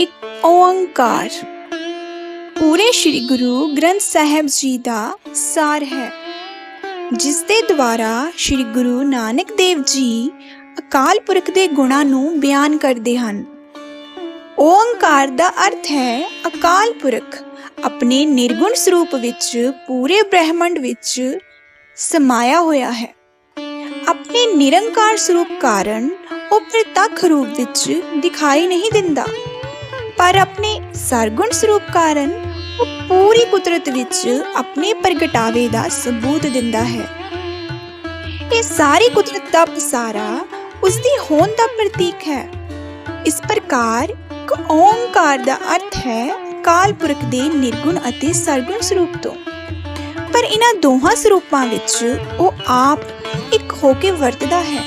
ਇੱਕ ਓੰਕਾਰ। ਪੂਰੇ ਸ੍ਰੀ ਗੁਰੂ ਗ੍ਰੰਥ ਸਾਹਿਬ ਜੀ ਦਾ ਸਾਰ ਹੈ, ਜਿਸ ਦੇ ਦੁਆਰਾ ਸ੍ਰੀ ਗੁਰੂ ਨਾਨਕ ਦੇਵ ਜੀ ਅਕਾਲ ਪੁਰਖ ਦੇ ਗੁਣਾਂ ਨੂੰ ਬਿਆਨ ਕਰਦੇ ਹਨ। ਓੰਕਾਰ ਦਾ ਅਰਥ ਹੈ, ਅਕਾਲ ਪੁਰਖ ਆਪਣੇ ਨਿਰਗੁਣ ਸਰੂਪ ਵਿੱਚ ਪੂਰੇ ਬ੍ਰਹਿਮੰਡ ਵਿੱਚ ਸਮਾਇਆ ਹੋਇਆ ਹੈ। ਆਪਣੇ ਨਿਰੰਕਾਰ ਸਰੂਪ ਕਾਰਨ ਉਹ ਪ੍ਰਤੱਖ ਰੂਪ ਵਿੱਚ ਦਿਖਾਈ ਨਹੀਂ ਦਿੰਦਾ। ਪਰ ਆਪਣੇ ਸਰਗੁਣ ਸਰੂਪ ਕਾਰਨ ਉਹ ਪੂਰੀ ਕੁਦਰਤ ਵਿੱਚ ਆਪਣੇ ਪ੍ਰਗਟਾਵੇ ਦਾ ਸਬੂਤ ਦਿੰਦਾ ਹੈ। ਇਹ ਸਾਰੀ ਕੁਦਰਤ ਦਾ ਪਸਾਰਾ ਉਸ ਦੀ ਹੋਂਦ ਦਾ ਪ੍ਰਤੀਕ ਹੈ। ਇਸ ਪ੍ਰਕਾਰ ਇੱਕ ਦਾ ਅਰਥ ਹੈ ਕਾਲ ਪੁਰਖ ਦੇ ਨਿਰਗੁਣ ਅਤੇ ਸਰਗੁਣ ਸਰੂਪ ਤੋਂ। ਪਰ ਇਹਨਾਂ ਦੋਹਾਂ ਸਰੂਪਾਂ ਵਿੱਚ ਉਹ ਆਪ ਇੱਕ ਹੋ ਕੇ ਵਰਤਦਾ ਹੈ।